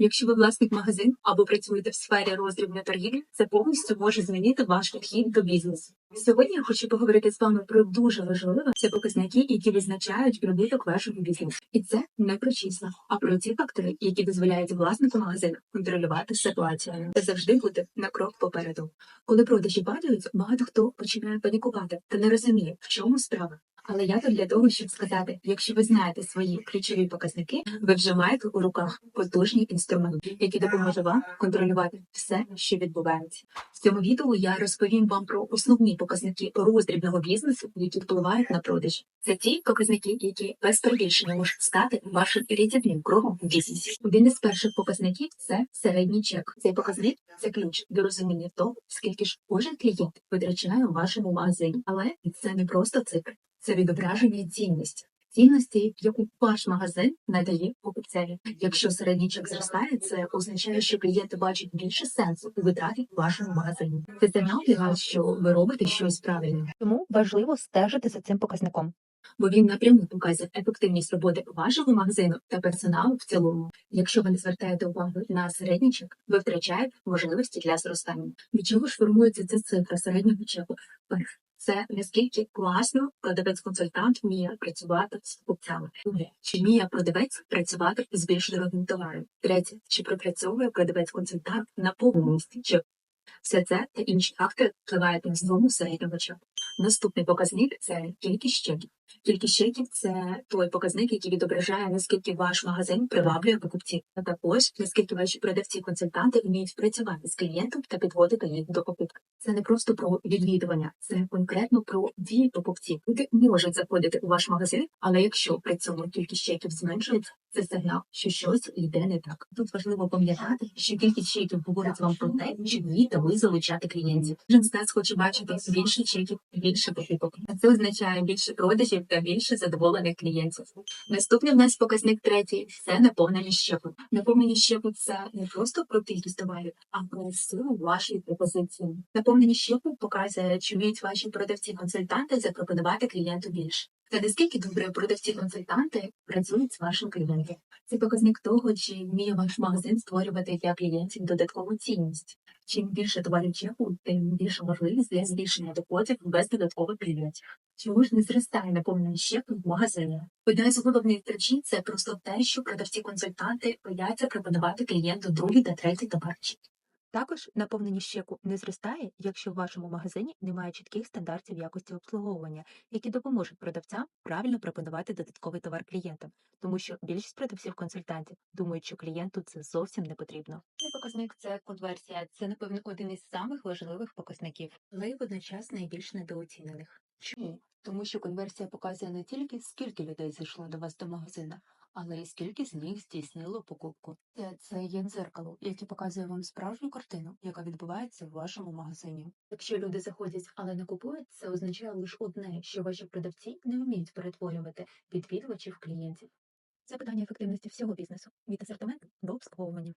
Якщо ви власник магазину або працюєте в сфері роздрібної торгівлі, це повністю може змінити ваш підхід до бізнесу. Сьогодні я хочу поговорити з вами про дуже важливе це показники, які визначають прибуток вашого бізнесу. І це не про числа, а про ті фактори, які дозволяють власнику магазину контролювати ситуацію та завжди бути на крок попереду. Коли продажі падають, багато хто починає панікувати та не розуміє, в чому справа. Але я тут для того, щоб сказати, якщо ви знаєте свої ключові показники, ви вже маєте у руках потужний інструмент, який допоможе вам контролювати все, що відбувається. В цьому відео я розповім вам про основні показники роздрібного бізнесу, які впливають на продажі. Це ті показники, які без перебільшення можуть стати вашим рятівним кругом в бізнесі. Один із перших показників це середній чек. Цей показник це ключ до розуміння того, скільки ж кожен клієнт витрачає у вашому магазині. Але це не просто цифри це відображення цінності. Цінності, яку ваш магазин надає покупцеві. Якщо середній чек зростає, це означає, що клієнти бачать більше сенсу у витраті в вашому магазині. Це сигнал для вас, що ви робите щось правильно, Тому важливо стежити за цим показником. бо він напряму показує ефективність роботи вашого магазину та персоналу в цілому. Якщо ви не звертаєте увагу на середній чек, ви втрачаєте можливості для зростання. Від чого ж формується ця цифра середнього чеку? Це наскільки класно продавець-консультант вміє працювати з покупцями. Друге, чи вміє продавець працювати з більш дорогим товаром? Третє, чи пропрацьовує продавець-консультант на повністю чи все це та інші фактори впливають на знову середнього чеку. Наступний показник це кількість чеків. Кількість чеків це той показник, який відображає, наскільки ваш магазин приваблює покупців, а також наскільки ваші продавці-консультанти вміють працювати з клієнтом та підводити їх до покупки. Це не просто про відвідування, це конкретно про дії покупців. Люди можуть заходити у ваш магазин, але якщо при цьому кількість чеків зменшується, це сигнал, що щось йде не так. Тут важливо пам'ятати, що кількість чеків говорить вам про те, чи вмієте ви залучати клієнтів. Кожен з нас хоче бачити більше чеків, більше покупок. А це означає більше продажів та більше задоволених клієнтів. Наступний в нас показник третій це наповнення щепу. Наповнення щепу це не просто про кількість товарів, а про силу вашої пропозиції. Наповнення щепу показує, чи вміють ваші продавці-консультанти запропонувати клієнту більше. Та наскільки добре продавці-консультанти працюють з вашим клієнтом. Це показник того, чи вміє ваш магазин створювати для клієнтів додаткову цінність. Чим більше товарів чеку, тим більше можливість для збільшення доходів без додаткових клієнтів. Чому ж не зростає наповнення щеку в магазині? Одна з головних причин це просто те, що продавці-консультанти бояться пропонувати клієнту другий та третій товарчик. Також наповнення щеку не зростає, якщо в вашому магазині немає чітких стандартів якості обслуговування, які допоможуть продавцям правильно пропонувати додатковий товар клієнтам, тому що більшість продавців-консультантів думають, що клієнту це зовсім не потрібно. Цей показник це конверсія. Це, напевно, один із самих важливих показників, але й водночас найбільш недооцінених. Чому? Тому що конверсія показує не тільки скільки людей зайшло до вас до магазина, але й скільки з них здійснило покупку. Це, є дзеркало, яке показує вам справжню картину, яка відбувається в вашому магазині. Якщо люди заходять, але не купують, це означає лише одне, що ваші продавці не вміють перетворювати відвідувачів клієнтів. Це питання ефективності всього бізнесу від асортименту до обслуговування.